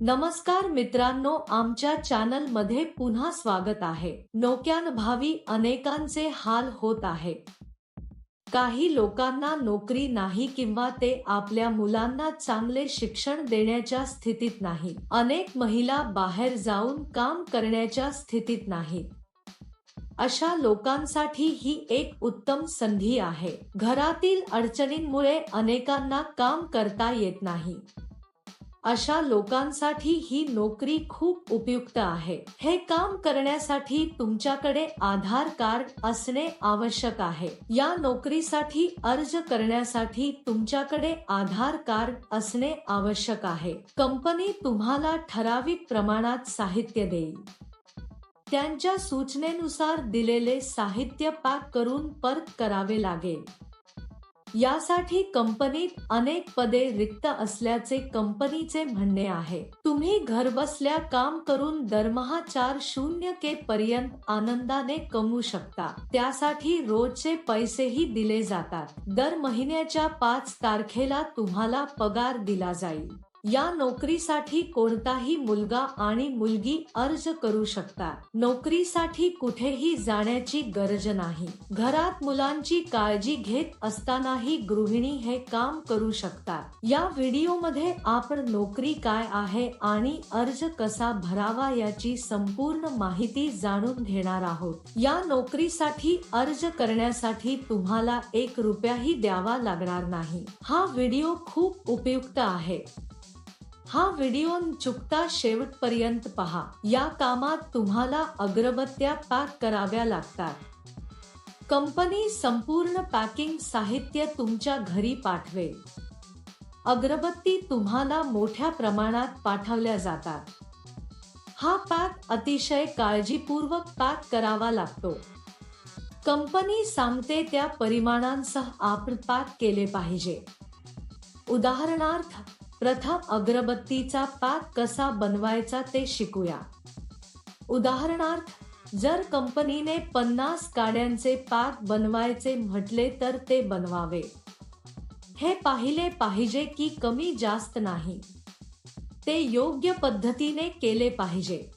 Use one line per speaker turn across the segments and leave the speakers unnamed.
नमस्कार मित्रांनो आमच्या चॅनलमध्ये पुन्हा स्वागत आहे. नोक्यान भावी अनेकांचे हाल होत आहे. काही लोकांना नोकरी नाही किंवा ते आपल्या मुलांना चांगले शिक्षण देण्याच्या स्थितीत नाही. अनेक महिला बाहेर जाऊन काम करण्याच्या स्थितीत नाही. अशा लोकांसाठी ही एक उत्तम संधी आहे. घरातील अडचणींमुळे अनेकांना काम करता येत नाही. अशा लोकांसाठी ही नोकरी खूप उपयुक्त आहे. हे काम करण्यासाठी तुमच्याकडे आधार कार्ड असणे आवश्यक आहे. या नोकरीसाठी अर्ज करण्यासाठी तुमच्याकडे आधार कार्ड असणे आवश्यक आहे. कंपनी तुम्हाला ठराविक प्रमाणात साहित्य देईल. त्यांच्या सूचनेनुसार दिलेले साहित्य पॅक करून परत करावे लागेल. यासाठी कंपनीत अनेक पदे रिक्त असल्याचे कंपनीचे म्हणणे आहे. तुम्ही घरबसल्या काम करून दरमहा चार शून्य के पर्यंत आनंदाने कमवू शकता. त्यासाठी रोजचे पैसेही दिले जातात. दर महिन्याच्या पाच तारखेला तुम्हाला पगार दिला जाईल. या नोकरीसाठी कोणताही मुलगा आणि मुलगी अर्ज करू शकतात. नोकरीसाठी कुठेही जाण्याची गरज नाही. घरात मुलांची काळजी घेत असतानाही गृहिणी हे काम करू शकतात. या व्हिडिओमध्ये आपण नोकरी काय आहे आणि अर्ज कसा भरावा याची संपूर्ण माहिती जाणून घेणार आहोत. या नोकरीसाठी अर्ज करण्यासाठी तुम्हाला एक रुपयाही द्यावा लागणार नाही. हा व्हिडिओ खूप उपयुक्त आहे. हा व्हिडिओ चुकता शेवटपर्यंत पहा. या कामात तुम्हाला अगरबत्त्या पॅक कराव्या लागतात. कंपनी संपूर्ण पॅकिंग साहित्य तुमच्या घरी पाठवेल. अगरबत्ती तुम्हाला मोठ्या प्रमाणात पाठवल्या जातात. हा पॅक अतिशय काळजीपूर्वक पॅक करावा लागतो. कंपनी सांगते त्या परिमाणांसह आपण पॅक केले पाहिजे. उदाहरणार्थ प्रथम अगरबत्तीचा पाक कसा बनवायचा ते शिकूया. उदाहरणार्थ जर कंपनीने पन्नास काड्यांचे पाक बनवायचे म्हटले तर ते बनवावे. हे पाहिले पाहिजे की कमी जास्त नाही. ते योग्य पद्धतीने केले पाहिजे.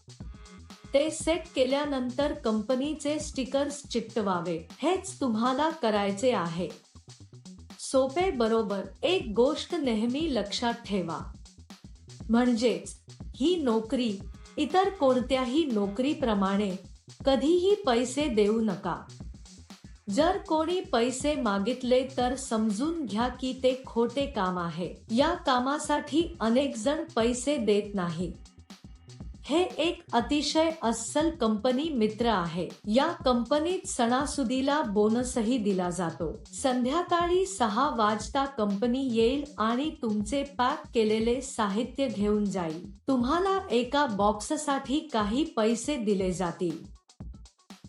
ते सेट केल्यानंतर कंपनीचे स्टिकर्स चिकटवावे. हेच तुम्हाला करायचे आहे. सोपे बरोबर एक गोष्ट नेहमी लक्षात ठेवा. म्हणजेच ही नोकरी इतर कोणत्याही नोकरीप्रमाणे कधीही पैसे देऊ नका. जर कोणी पैसे मागितले तर समजून घ्या की ते खोटे काम आहे. या कामासाठी अनेक जण पैसे देत नाहीत. हे एक अतिशय अस्सल कंपनी मित्र आहे. या कंपनीत सणासुदीला बोनसही दिला जातो. संध्याकाळी सहा वाजता कंपनी येईल आणि तुमचे पॅक केलेले साहित्य घेऊन जाईल. तुम्हाला एका बॉक्ससाठी काही पैसे दिले जातील.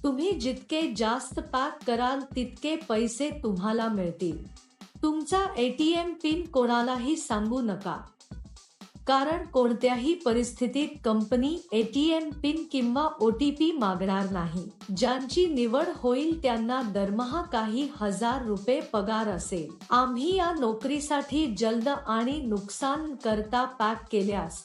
तुम्ही जितके जास्त पॅक कराल तितके पैसे तुम्हाला मिळतील. तुमचा एटीएम पिन कोणालाही सांगू नका. कारण कोणत्याही परिस्थितीत कंपनी एटीएम पिन किंवा ओटीपी मागणार नाही. ज्यांची निवड होईल त्यांना दरमहा काही हजार रुपये पगार असेल. आम्ही या नोकरीसाठी जलद आणि नुकसान करता पॅक केल्यास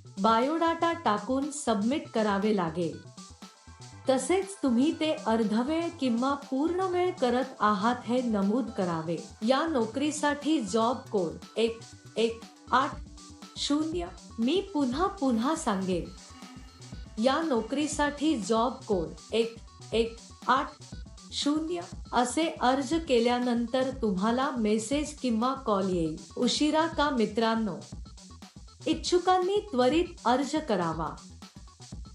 बायोडाटा टाकून सबमिट करावे लागेल. तसेच तुम्ही ते अर्धवेळ किंवा पूर्ण वेळ करत आहात हे नमूद करावे. या नोकरीसाठी जॉब कोड एक एक आठ शून्य. मी पुन्हा पुन्हा सांगेन. या नोकरीसाठी जॉब कोड एक एक आठ शून्य असे अर्ज केल्यानंतर तुम्हाला मेसेज किंवा कॉल येईल. उशिरा का मित्रांनो? इच्छुकांनी त्वरित अर्ज करावा.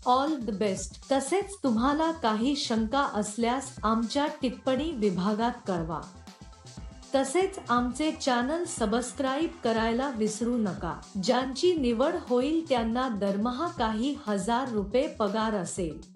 ऑल द बेस्ट तसेच तुम्हाला काही शंका असल्यास आमच्या टिप्पणी विभागात कळवा. तसेच आमचे चॅनल सबस्क्राईब करायला विसरू नका. ज्यांची निवड होईल त्यांना दरमहा काही हजार रुपये पगार असेल.